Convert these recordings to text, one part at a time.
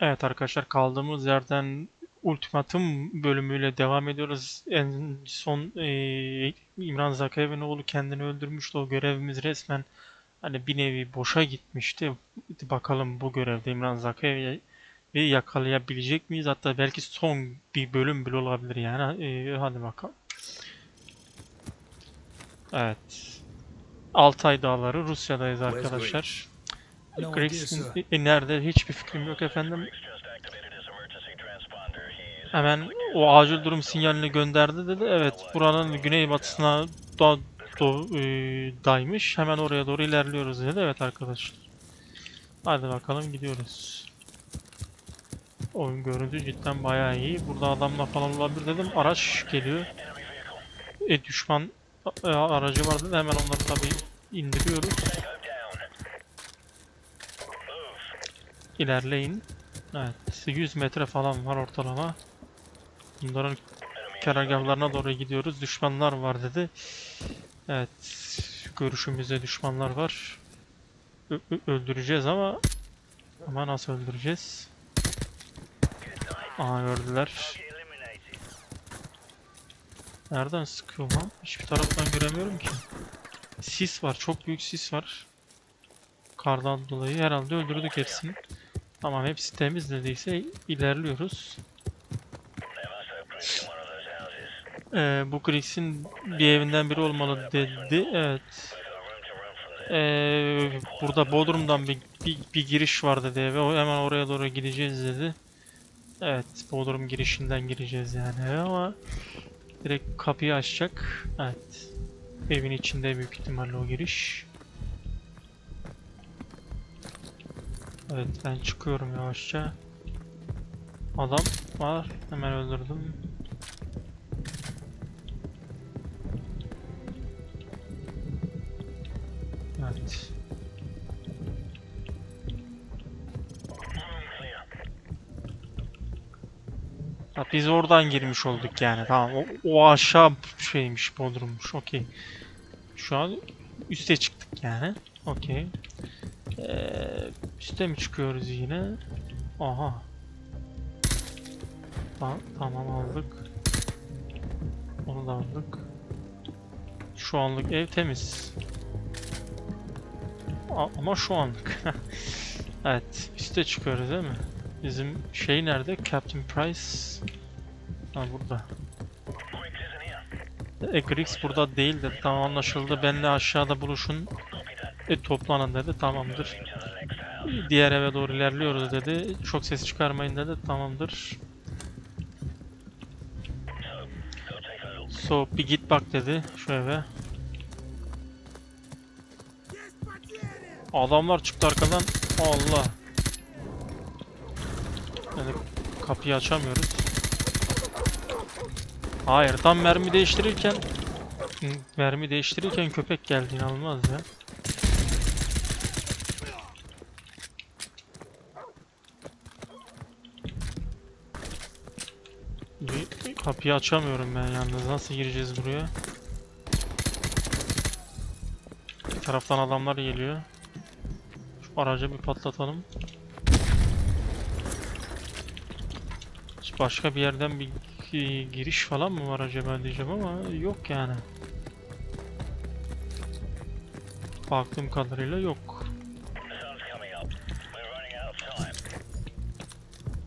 Evet arkadaşlar kaldığımız yerden ultimatum bölümüyle devam ediyoruz. En son eee, İmran Zakayev'in oğlu kendini öldürmüştü. O görevimiz resmen hani bir nevi boşa gitmişti. Bakalım bu görevde İmran Zakayev'i yakalayabilecek miyiz? Hatta belki son bir bölüm bile olabilir yani. Eee, hadi bakalım. Evet. Altay Dağları Rusya'dayız arkadaşlar. Sir. e, nerede? Hiçbir fikrim yok efendim. Hemen o acil durum sinyalini gönderdi dedi. Evet, buranın güneybatısına da, do, e, daymış. Hemen oraya doğru ilerliyoruz dedi. Evet arkadaşlar. Hadi bakalım gidiyoruz. Oyun görüntü cidden bayağı iyi. Burada adamla falan olabilir dedim. Araç geliyor. E düşman e, aracı var dedi. Hemen onları tabii indiriyoruz. İlerleyin. Evet, 100 metre falan var ortalama. Bunların karargahlarına doğru gidiyoruz. Düşmanlar var dedi. Evet, görüşümüzde düşmanlar var. Ö- öldüreceğiz ama ama nasıl öldüreceğiz? Aha gördüler. Nereden sıkıyor lan? Hiçbir taraftan göremiyorum ki. Sis var, çok büyük sis var. Kardan dolayı herhalde öldürdük hepsini. Tamam hepsi temiz dediyse ilerliyoruz. Ee, bu Griggs'in bir evinden biri olmalı dedi. Evet. Ee, burada Bodrum'dan bir, bir, bir giriş var dedi eve. Hemen oraya doğru gideceğiz dedi. Evet, Bodrum girişinden gireceğiz yani ama direkt kapıyı açacak. Evet. Evin içinde büyük ihtimalle o giriş. Evet ben çıkıyorum yavaşça. Adam var. Hemen öldürdüm. Evet. Ha, biz oradan girmiş olduk yani. Tamam. O, o aşağı şeymiş, bodrummuş. Okey. Şu an üste çıktık yani. Okey. Ee, üste mi çıkıyoruz yine? Aha. Ta- tamam aldık. Onu da aldık. Şu anlık ev temiz. A- ama şu anlık. evet, üste çıkıyoruz değil mi? Bizim şey nerede? Captain Price. Ha burada. E, Griggs burada değil de tamam anlaşıldı. Benle aşağıda buluşun. E, toplanın dedi. Tamamdır. Diğer eve doğru ilerliyoruz dedi. Çok ses çıkarmayın dedi. Tamamdır. So bir git bak dedi şu eve. Adamlar çıktı arkadan. Allah. Yani kapıyı açamıyoruz. Hayır tam mermi değiştirirken mermi değiştirirken köpek geldi inanılmaz ya. Bir kapıyı açamıyorum ben yalnız. Nasıl gireceğiz buraya? Bir taraftan adamlar geliyor. Şu aracı bir patlatalım. Hiç Başka bir yerden bir gi- giriş falan mı var acaba diyeceğim ama yok yani. Baktığım kadarıyla yok.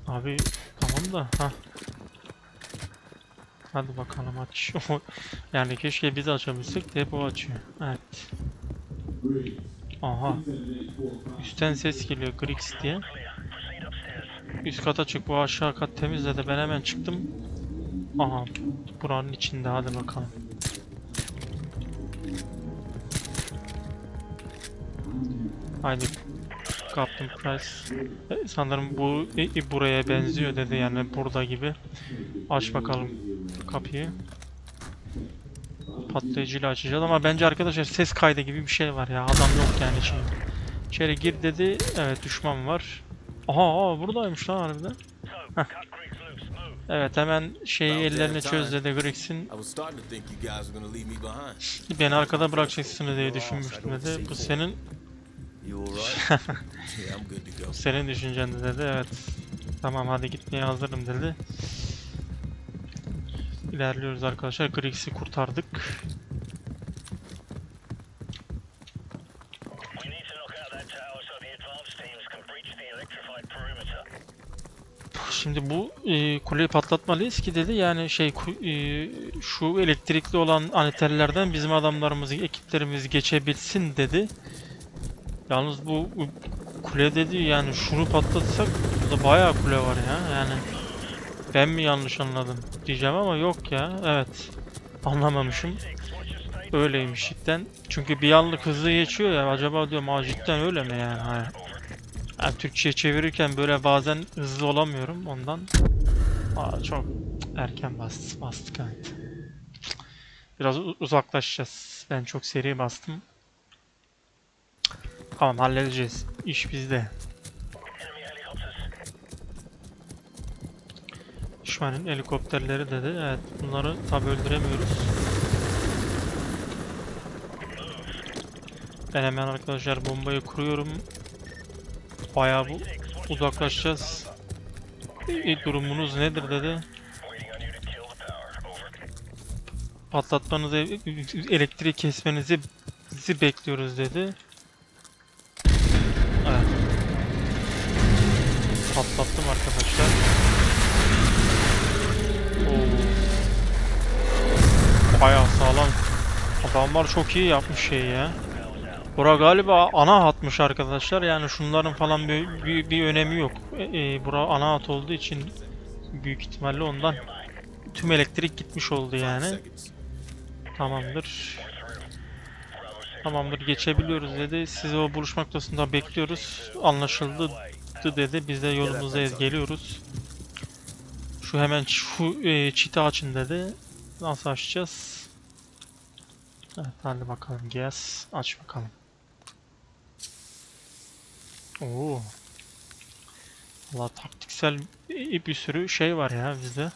Abi tamam da ha. Hadi bakalım aç. yani keşke biz açabilsek de o açıyor. Evet. Aha. Üstten ses geliyor Grix diye. Üst kata çık bu aşağı kat temizledi. Ben hemen çıktım. Aha. Buranın içinde hadi bakalım. Haydi. Captain Price. E, Sanırım bu e, e, buraya benziyor dedi yani burada gibi. Aç bakalım kapıyı. Patlayıcıyla açacağız ama bence arkadaşlar ses kaydı gibi bir şey var ya. Adam yok yani şey. İçeri gir dedi. Evet düşman var. Aha, aa, buradaymış lan harbiden. Heh. Evet hemen şeyi ellerini çöz dedi Grix'in. Beni arkada bırakacaksınız diye düşünmüştüm dedi. Bu senin senin düşüncen de dedi. Evet. Tamam hadi gitmeye hazırım dedi. İlerliyoruz arkadaşlar. Grix'i kurtardık. Şimdi bu e, kuleyi patlatmalıyız ki dedi. Yani şey e, şu elektrikli olan anahtarlardan bizim adamlarımız, ekiplerimiz geçebilsin dedi. Yalnız bu kule dedi yani şunu patlatsak burada bayağı kule var ya. Yani ben mi yanlış anladım diyeceğim ama yok ya. Evet. Anlamamışım. Öyleymiş cidden. Çünkü bir anlık hızlı geçiyor ya. Acaba diyorum aa cidden öyle mi yani? Hayır. Yani Türkçe çevirirken böyle bazen hızlı olamıyorum ondan. Aa, çok erken bastı, bastık evet. Biraz uzaklaşacağız. Ben çok seri bastım. Tamam halledeceğiz. İş bizde. Düşmanın helikopterleri dedi. Evet bunları tabi öldüremiyoruz. Ben hemen arkadaşlar bombayı kuruyorum. Bayağı bu uzaklaşacağız. E, durumunuz nedir dedi. Patlatmanızı, elektrik kesmenizi bekliyoruz dedi. Evet. Patlattım arkadaşlar. Oo. Bayağı sağlam. Adamlar çok iyi yapmış şey ya. Bura galiba ana hatmış arkadaşlar. Yani şunların falan bir, bir, bir önemi yok. E, e, bura ana hat olduğu için büyük ihtimalle ondan tüm elektrik gitmiş oldu yani. Tamamdır. Tamamdır geçebiliyoruz dedi. Sizi o buluşma noktasında bekliyoruz. Anlaşıldı dedi. Biz de yolumuzdayız geliyoruz. Şu hemen şu e, çiti açın dedi. Nasıl açacağız? Evet hadi bakalım gez. Aç bakalım. Oo. Valla taktiksel bir sürü şey var ya bizde.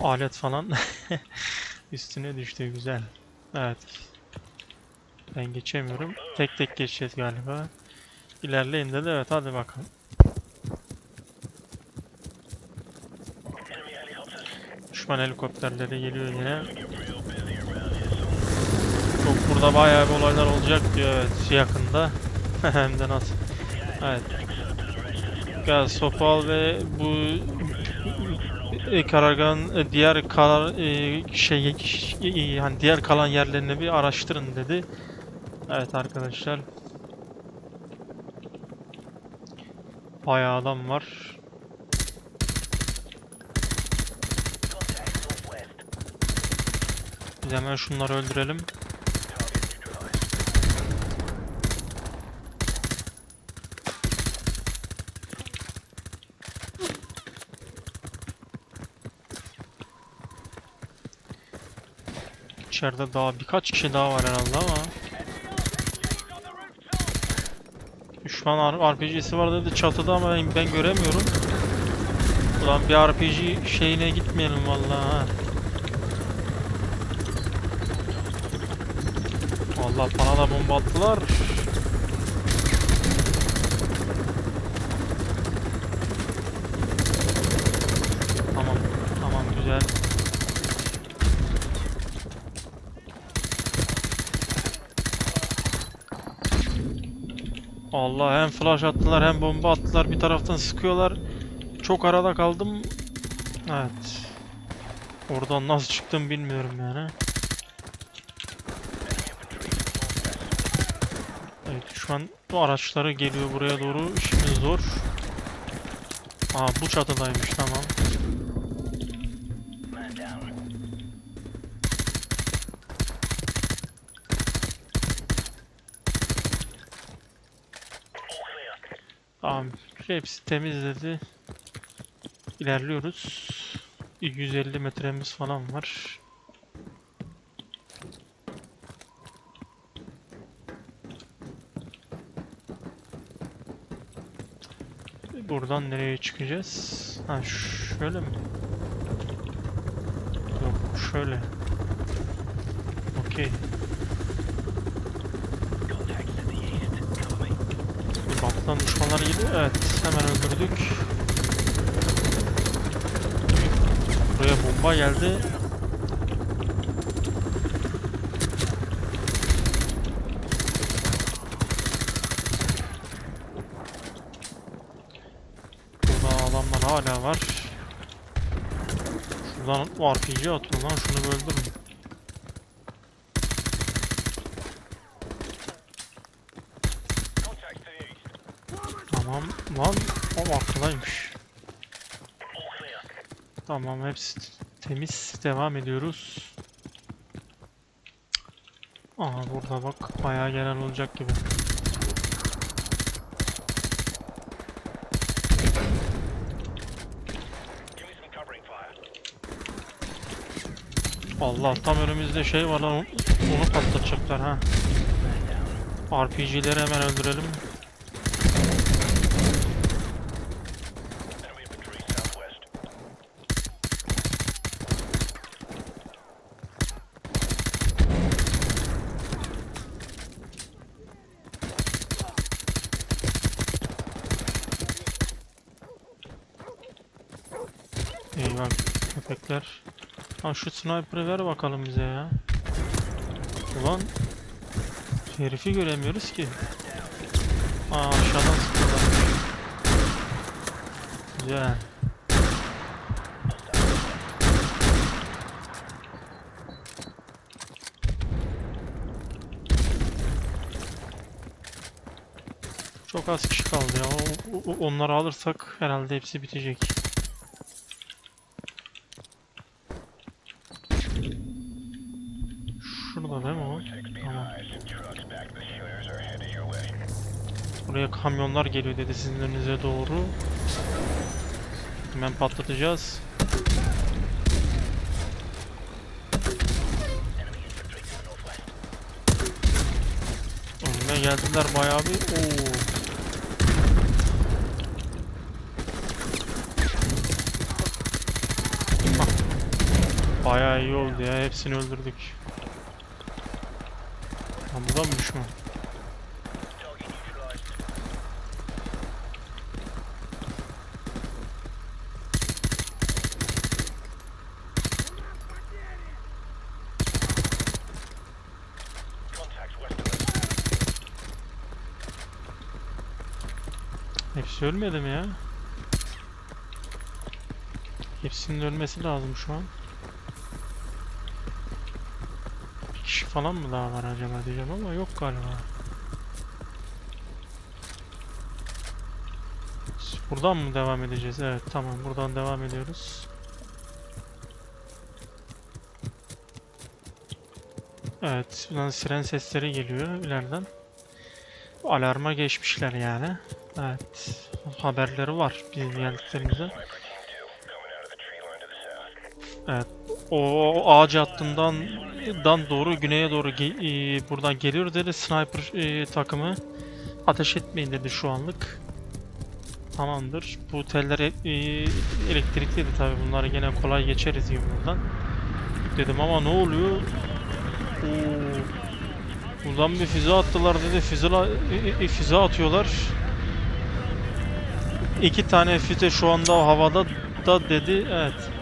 Alet falan. Üstüne düştü güzel. Evet. Ben geçemiyorum. Tek tek geçeceğiz galiba. İlerleyin dedi. Evet hadi bakalım. Düşman helikopterleri geliyor yine. Çok burada bayağı bir olaylar olacak diyor evet yakında. Hem de nasıl. Evet. Gel Sopal ve bu e, karargahın e, diğer kalan e, şey e, hani diğer kalan yerlerini bir araştırın dedi. Evet arkadaşlar. Bayağı adam var. Biz hemen şunları öldürelim. İçeride daha birkaç kişi daha var herhalde ama. Düşman RPG'si var dedi çatıda ama ben göremiyorum. Ulan bir RPG şeyine gitmeyelim vallahi Allah bana da bomba attılar. Tamam, tamam güzel. Allah hem flash attılar hem bomba attılar bir taraftan sıkıyorlar. Çok arada kaldım. Evet. Oradan nasıl çıktım bilmiyorum yani. Evet şu an bu araçları geliyor buraya doğru. İşimiz zor. Aa bu çatıdaymış tamam. Tamam hepsi temizledi. İlerliyoruz. Bir 150 metremiz falan var. Buradan nereye çıkacağız? Ha şöyle mi? Yok şöyle. Okey. Contacts to the east. Cover me. Bir bak Arkadan düşmanlar geliyor. Evet hemen öldürdük. Buraya bomba geldi. Burada adamlar hala var. Şuradan RPG atıyor lan şunu öldürün. Tamam lan o arkadaymış. Tamam hepsi temiz. Devam ediyoruz. Aha burada bak bayağı gelen olacak gibi. Allah tam önümüzde şey var lan onu patlatacaklar ha. RPG'leri hemen öldürelim. Eyvah köpekler. Ha şu sniper'ı ver bakalım bize ya. Ulan herifi göremiyoruz ki. Aa aşağıdan sıkıyorlar. Güzel. Çok az kişi kaldı ya. O- o- onları alırsak herhalde hepsi bitecek. Şurada değil mi o? Tamam. Buraya kamyonlar geliyor dedi sizin doğru. Hemen patlatacağız. Önüme geldiler bayağı bir. Oo. Bayağı iyi oldu ya. Hepsini öldürdük. Lan bu da mı düşman? Hepsi ölmedi mi ya? Hepsinin ölmesi lazım şu an. Bir kişi falan mı daha var acaba diyeceğim ama yok galiba. Buradan mı devam edeceğiz? Evet tamam buradan devam ediyoruz. Evet buradan siren sesleri geliyor ileriden. Alarma geçmişler yani. Evet. Haberleri var bizim geldiklerimizde. Sniper O ağaç hattından dan doğru güneye doğru ge- e, buradan geliyor dedi sniper e, takımı. Ateş etmeyin dedi şu anlık. Tamamdır. Bu teller e, elektrikliydi tabi bunları gene kolay geçeriz gibi buradan. Dedim ama ne oluyor? Oo. Buradan bir füze attılar dedi. Füze, e, e, füze atıyorlar. İki tane füze şu anda havada da dedi. Evet.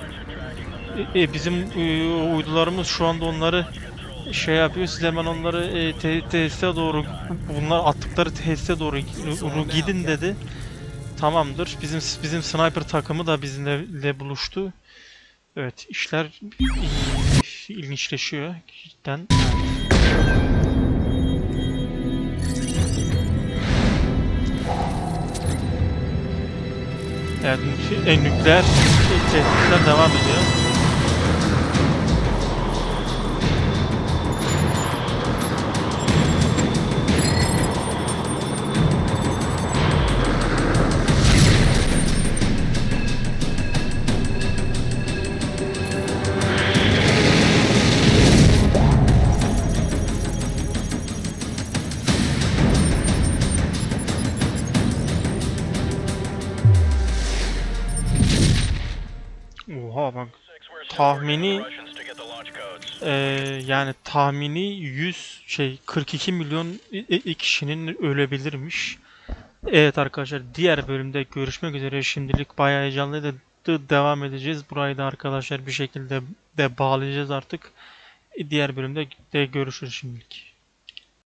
E, bizim e, uydularımız şu anda onları şey yapıyor. Siz hemen onları e, te- tesise doğru bunlar attıkları tesise doğru ru- gidin dedi. Tamamdır. Bizim bizim sniper takımı da bizimle buluştu. Evet, işler ilginçleşiyor cidden. Evet, nük- e, nükleer tehditler devam ediyor. The launch codes. Ee, yani tahmini 100 şey 42 milyon kişinin ölebilirmiş. Evet arkadaşlar diğer bölümde görüşmek üzere. Şimdilik bayağı heyecanlıydı. Devam edeceğiz. Burayı da arkadaşlar bir şekilde de bağlayacağız artık. Diğer bölümde de görüşürüz şimdilik.